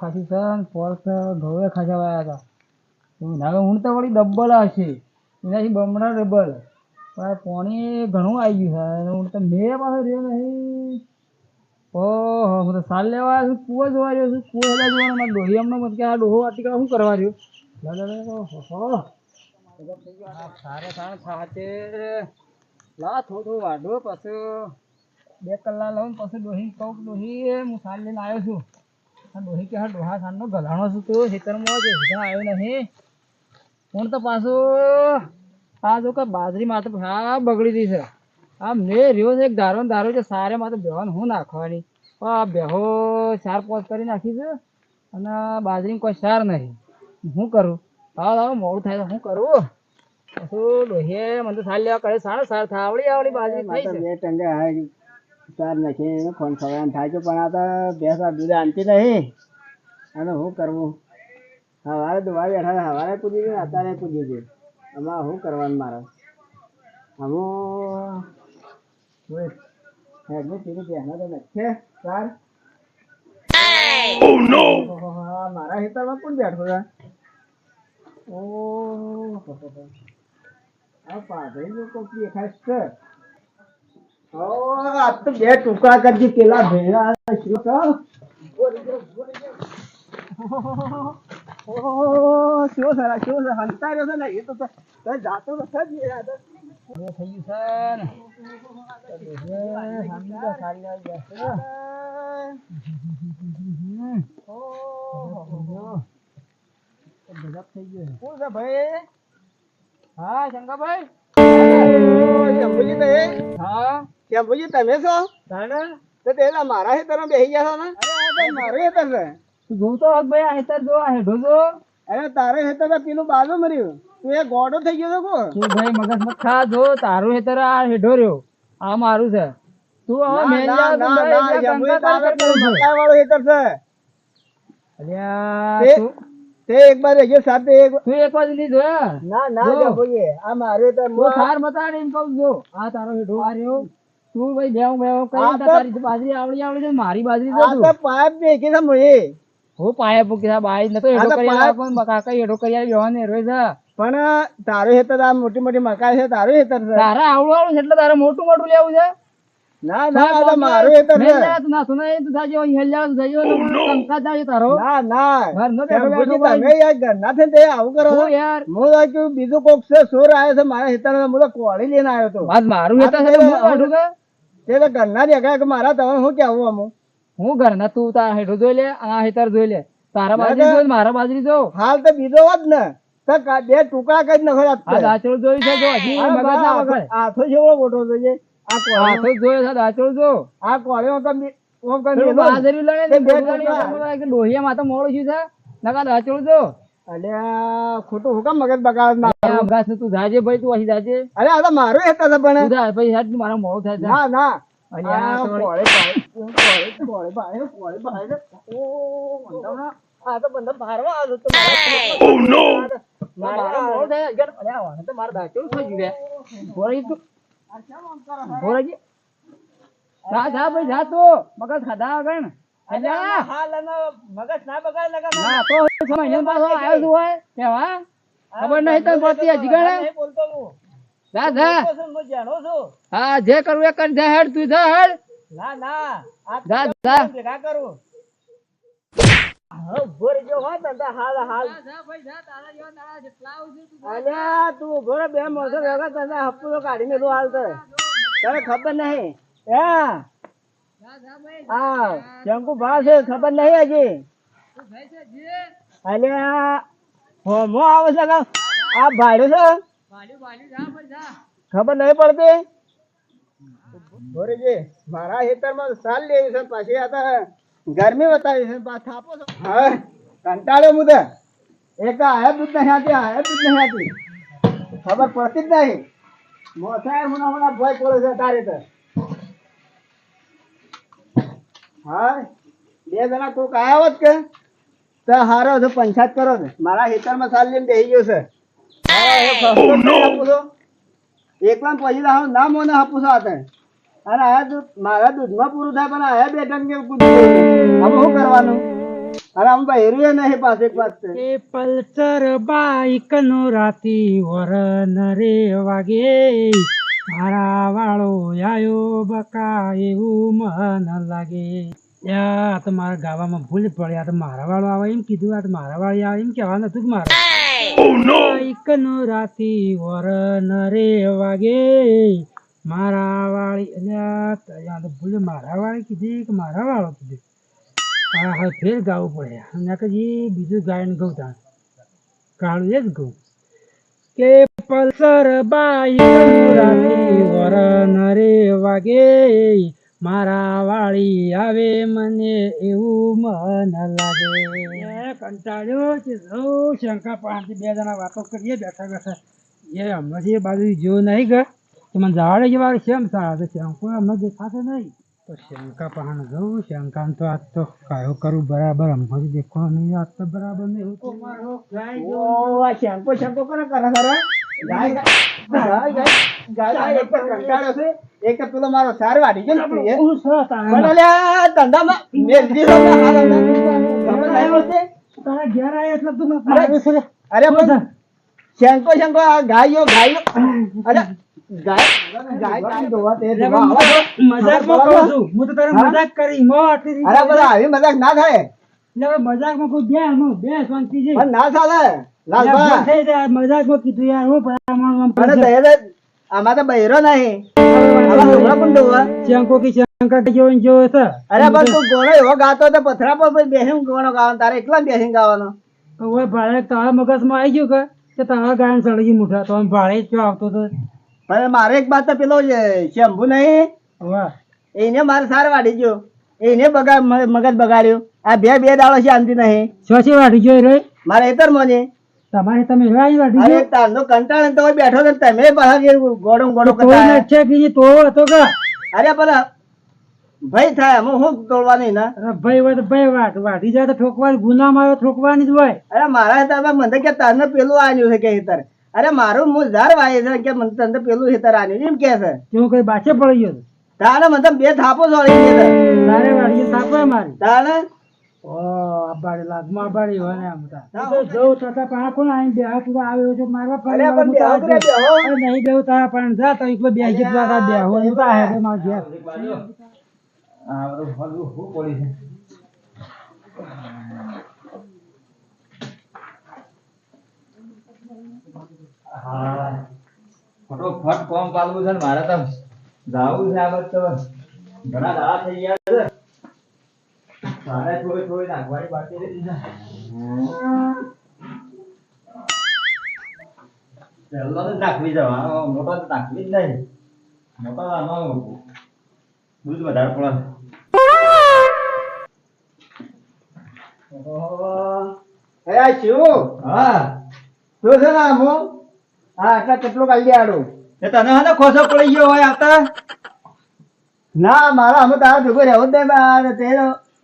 ખાસી છે ને પોર તો ઘઉં ખાસા વાયા હતા. ના, હું તો વળી ડબલ હશે એનાથી બમણા ડબલ પણ પોણી ઘણું આવી ગયું છે. હું તો મેં પાસે રહ્યો નહીં. ઓહો, હું તો સાલ લેવા આવ્યો છું, કૂવો જોવા રહ્યો છું. કૂવો હેલા જોવાનો મારે ડોહી અમને મત કે આ ડોહો આટીકા શું કરવા રહ્યો? સારે સાણ ખાતે, લા, થોડું વાઢો પાછું. બે કલાક લઉં પછી ડોહી કહું ડોહી હું સાલ લઈને આવ્યો છું. ડોહી કે ડોહા ડોહા સાલનો ગલાણો છું તો ખેતરમાં કે સીધા આવ્યો નહીં. હું તો પાછું? આ જો કે બાજરી માથે હા બગડી ગઈ છે. આ મેં રહ્યો છે એક ધારો ને ધારો છે સારે માથે બેહન હું નાખવાની? આ બેહો ચાર પાંચ કરી નાખી છે અને બાજરી કોઈ સાર નહીં. હું કરું? હા હા મોડું થાય તો શું કરું? શું ડોહે મને તો સાર લેવા કરે સારા સાર થાય આવડી આવડી બાજરી થઈ છે. બે નથી ફોન ખવડાવવાનું થાય. છે પણ આ તો બેસા દૂધ આનતી નહીં અને શું કરવું? હવારે દુવા બેઠા સવારે પૂજી ગયું અત્યારે પૂજી ગયું. આમાં શું કરવાનું મારે? આમાં હેડનું પીરું બેહનો તો નથી ચાર હા, મારા હિતામાં કોણ બેઠો છે? ઓ આ પાઘડીનું લોકો દેખાય છે. આ તો બે ટુકડા કરજે પેલા ભેળા? ઓહો, શું સરા, શું સરા, છે ને, એ તો જાતો તો થઈ ગયું ભાઈ? હા શંકરભાઈ? હા. શંભુજી તમે છો? તો પેલા મારા હેતર બેસી ગયા છો ને? અરે મારું હેતર છે તું તો ભાઈ આ હેતર જો આ હેઠો જો અરે તારે હેતર પેલું બાજુ મર્યું. તું એ ગોડો થઈ ગયો તો કો તું ભાઈ મગજ મત ખા જો તારું હેતર આ હેઠો રહ્યો. આ મારું છે. તું હવે ના, ના, જા, ના, ના, એકલા તારે કરું છું. હેતર છે. અલ્યા તે- એક બાર રહેજો સાથે એક તું એક બાજુ લીધો જોયા ના ના જો. શંભુજી, આ મારું હેતર તું થાર મતાડીને કહું જો. આ તારો હેઠો આ રહ્યો. તું ભાઈ બેવ આ કરી તારી બાજરી આવડી આવડી છે મારી બાજરી છે આ તો. તો પાઇપ કે સમ એ હું પાયા પૂકી સા બાઈ ન તો એડો કરી આ પણ કાકા એડો કરી આલી બેહવાને રોય છે. પણ તારો હેતર આ મોટી મોટી મકાઈ છે તારો હેતર છે. તારા આવડું આવડું એટલે તારે મોટું મોટું લેવું છે? ના ના આ તો મારું હેતર છે. ના સુનાય, તું થાજો, હેલ તું થાજો, તો મને તારો. ના ના. ઘર ન બેઠો બેઠો શંભુજી, ભાઈ. તમે યાર ઘરના થઈને આવું કરો. યાર હું તો બીજું કોક છે સોર આવ્યો છે મારા હેતર હું તો કોળી લઈને આવ્યો તો. આજ મારું હેતર છે હું કાઢું કે? તે તો ઘરના દેખાય કે મારા તમે શું કેવું અમુક હું ઘરના તું તાર હેઠું જોઈ લે આ હેતર જોઈ લે. તારા બાજરી. જોઈ મારા બાજરી જો હાલ તો બીજો વાત ને. બે ટુકડા કરી નખો આ રાત્રે. જોઈ છે જો હજી મગજ ના વખત આથો જેવો મોટો જોઈએ આ હાથો જોયો છે દાચોળ જો આ કોળ્યો તો ઓમ કરી બાજરી લડે તે માં તો મોડું છે. નકા દાચોળ જો અલ્યા ખોટું હું કેમ મગજ બગાડ? મારું અભ્યાસ તું જાજે ભાઈ તું અહીં જાજે. અરે આ તો મારું હેતર છે પણ. તું જા ભાઈ હેડ મારા મોડું થાય છે. ના ના. અલ્યા, આ તો વળી- કોળી ભાઈ, કોળી- કોળી ભાઈ, ઓ, મંદાવના. આ તો બંને ભારવા આવ્યો તો મારા- મારા મોડું થાય. અગિયાર અલ્યા વાંધો તો મારા દાચોળ થઈ ગયું લે. તું ભોરાજી જા જા ભાઈ જા તું. મગજ ખાધા આગળ ને. મગજ ના બગાડ લગા તો સમય પાછો આવ્યો છું હોય. કેવા ખબર નહીં તને પડતી હજી બોલતો હું. જા જા. બોલતો છું, હું જાણું છું. હા જે કરવું એ કર જા હેડ તું જા હેડ. ના ના. ભેગા કરું. ખબર નહીં? હે, શંકુ ભાવ છે, ખબર નહીં હજી. અલે હોમો આવે છે આ ભાડું છે? ખબર નહીં પડતી? ભોરેજી મારા ખેતરમાં સાલ લેવી છે, પાછી આ ગરમી બતાવી છે પાછા થાપો છો. હવે કંટાળ્યો હું એક તો આયા દૂધ નહીં આતી, આયા દૂધ નહીં આતી. ખબર પડતી જ નહીં. મોસાય હમણાં ભય પડે છે તારે તો. હા બે જણા કોક હોત કે? તો હારો તો પંચાયત કરો ને. મારા ખેતરમાં સાલ લઈને બેસી ગયો છે. એક એ સસ્તો જ નહીં આપું છું. એકલા ને પછી તો ના મોને આપું છું આતે. અને આયા દૂધ મારા દૂધમાં પૂરું થાય પણ આયા બે ટન કે હવે શું કરવાનું? અરે આમ બહેરું નહીં પાસે એક વાત છે. એ પલ્સર બાઈક નો રાતી વરન રે વાગે. મારા વાળો આયો બકા એવું મન લાગે. યા તો મારા ગાવામાં ભૂલ પડી. આ તો મારા વાળો આવે એમ કીધું. આ તો મારા વાળી આવે એમ કહેવાનું નતું જ મારે બાઈક નો રાતી વરન રે વાગે. મારા વાળી અલ્યા તો ભૂલ મારા વાળી કીધી કે મારા વાળો કીધું. હા હા ફેર ગાવું પડે. અને કે બીજું ગાયન ગૌતા કાળું એ જ ગઉં કે પલ્સર બાઈ વરન રે વાગે. મારા વાળી આવે મને એવું મન લાગે. કંટાળ્યો સૌ શંકા પાણી બે જણા વાતો કરીએ, બેઠા બેઠા. એ હમણાં જે બાજુ જો નહીં ગયા મને જાડે છે એમ સારા શંકો હમણાં દેખાશે નહીં. તો શંકા પહાણ જવું શંકા તો આજ તો કયો કરું બરાબર હમણાં દેખો નહીં આજ તો બરાબર નહીં એવું તો મારો ગાય શેમ્પો શેમ્પો કરે કરે ખરા ગાય ગાય ગાય ગાય ગાય એક કંટાળો છે એક પેલો મારો સાર વાઢી ગયો ને હું સરસ તારા ધંધામાં મેલ દીધો ને હાલ હવે. ખબર નહીં પડતી? તારા ઘેર આવ્યા એટલે તું અરે, શંકો પણ આ ગાયો ગાયો અરે મો આમાં તો બહેરો નહીં. છે અરે તું ગોળો એવો ગાતો તો પથરા પર બેસીને ગોળો ગાવાનો તારે એકલા બેસીને ગાવાનો. ઓય ભાડે તારા મગજમાં આવી ગયું કે? તારા ગાયન સળગી મુઠા તો ભાડે જ આવતો તો. પણ મારે એક વાત પેલો શંભુ નહીં? એને મારે સાર વાડી ગયો. એને બગા મગજ બગાડ્યો. આ બે બે દાડો શાંતિ નહીં. છોછી વાડી જોઈ રે મારે એતર મોને તમારે તમે રાઈ વાડી અરે તારનો કંટાળ તો બેઠો તો તમે પાછા ગોડો ગોડો કરતા. છે કે તો હતો કે? અરે પણ ભાઈ થાય હું શું તોડવાની ના? અરે ભાઈ હોય તો ભાઈ વાટ વાટી જાય તો ઠોકવાની ગુનામાં આવે ઠોકવાની જ હોય. અરે મારા હેતર મને કે તને પેલું આવ્યું છે કે હેતર. અરે મારું હું ઝાર વાય છે કે મને તને પેલું હેતર આન્યું એમ કે છે. કેવું કઈ બાચે પડી ગયો તારે મને બે થાપો સોળી છે. તારે વાડી સાપે મારી? તારે? ઓ આબાડી લાગમાં આબાડી હોય ને આમ તા. હા, હું તો જો તતા પા કોણ આઈ બે હાથ તો આવ્યો છે મારવા અરે પડે પણ બે હાથ રે બે કે અરે નહીં બેહું તારા પણ જા તો એક બે જ દ્વારા બેહો. હું તો હે હેડે માર ઘેર. ફટોફટ કોમ પાલવું છે ને મારે તો જાવું છે આ બાજુ તો. ઘણા દાડા થઈ ગયા છે. મારે થોડી થોડી નાખવાની બાકી રહી છે. પહેલો તો નાખવી જવા મોટા મોટો તો નાખવી જ નહીં. મોટો આમાં દૂધ વધારે પડે. એ શિવ? હા. શું છે ને આમ હા આટલા કેટલું કાઢી આડું એ તને હને ખોસો પડી ગયો હોય આવતા? ના મારા અમે તારા ભેગો રહેવું જ નહીં તે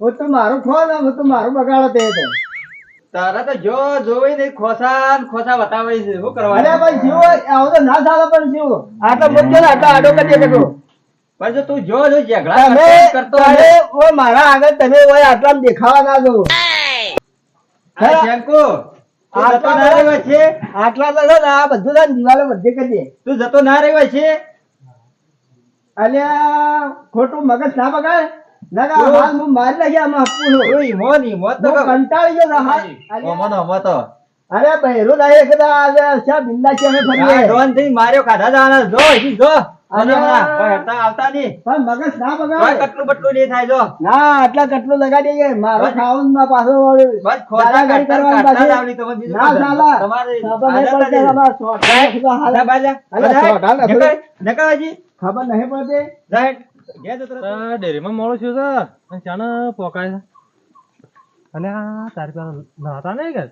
હું તું મારું ખો હું તું મારું બગાડો તે તો. તારે તો જો જોઈ નહીં ખોસા ખોસા બતાવાય છે શું અરે ભાઈ શિવ આવું તો ના ચાલે પણ શિવ આટલો મોટો ને આટલો આડો કરી દે પણ જો તું જો જો ઝઘડા કરતો હોય મારા આગળ તમે ઓય આટલામાં દેખાવા ના આ શંકુ આટલા ના રહ્યો છે. આટલા તો આ બધું છે દિવાલો બધી કરી દે. તું જતો ના રહ્યો છે. અલ્યા ખોટું મગજ ના બગાડ. ના ના હાલ હું મારી નાખ્યા આમાં હપ્પું તો કંટાળી ગયો હાલ. અલ્યા, ઓમો ને ઓમો તો. અરે બહેરો ના એક દા આજે શા બિંદા છે અમે આ ડોનથી માર્યો કાઢા જો હજી જો. અરે. હમણાં, કોઈ હડતા આવતા નહીં. પણ મગજ ના કોઈ બગાડ કટલું બટલું નહીં થાય જો. આટલા કટલું લગાડી દઈએ. મારો બસ. ખાવાનું ના પાછો બસ ખોટા દાદાગીરી કાઢતા કરવાની કાઢતા જ પાછી. આવડી તમને બીજું ના કોઈ ચાલે. તમારે ખબર નહીં પડતી ને. ડેરીમાં મોડું થયું છે. અને ચાને પોકાય છે. અને આ તારી પાસે નહાતા નહીં કે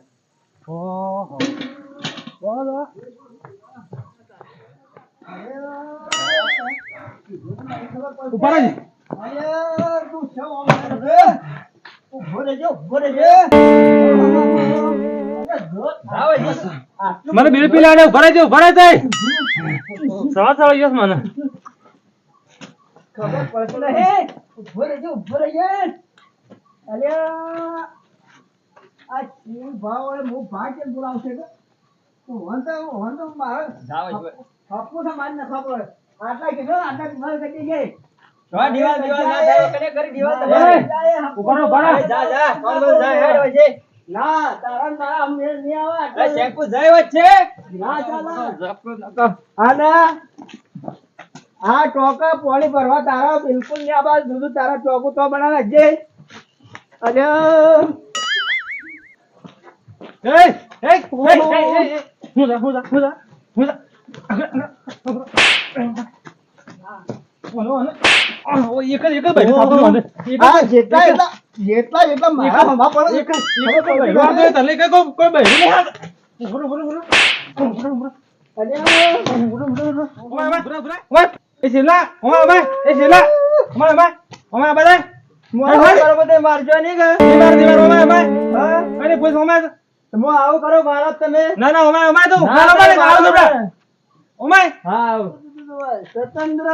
ઓહો. બોલો હજી. જ મને બિલ પી લાડે ભરાય દે ભરાય દે સવા સવા યસ મને ખબર પડતી હે ઊભો રહેજો ઊભો રહેજે. અલ્યા, આ શિવ ભાવ હું ભાગ કેમ બોલાવશે કે તો વન તો મારે તો મારી નખવા પડે આટલા કીધો ને, આટલા દિવાલ કટી ગઈ. જો દિવાલ દિવાલ ના થાય કને કરી દિવાલ તમારે જાય, હપ્પુ ઊભા રહો, ઊભા રહો. એ જા જા કોણ બોલ જા હેડ વચ્ચે. ના તારા મારા મેળ નહીં આવે એ શેમ્પુ જાય વચ્ચે. ના ચાલે. અને આ ટોકા પાણી ભરવા તારા બિલકુલ નહીં આ બાજુ દૂધ તારા ચોકું તો બનાવે જે અને એ એ હું હું હું હું હું મારજો નહીં આવું કરો મારા તમે ના ના ઓમાય તું તો. મારે ના. હા સ્વતંત્ર.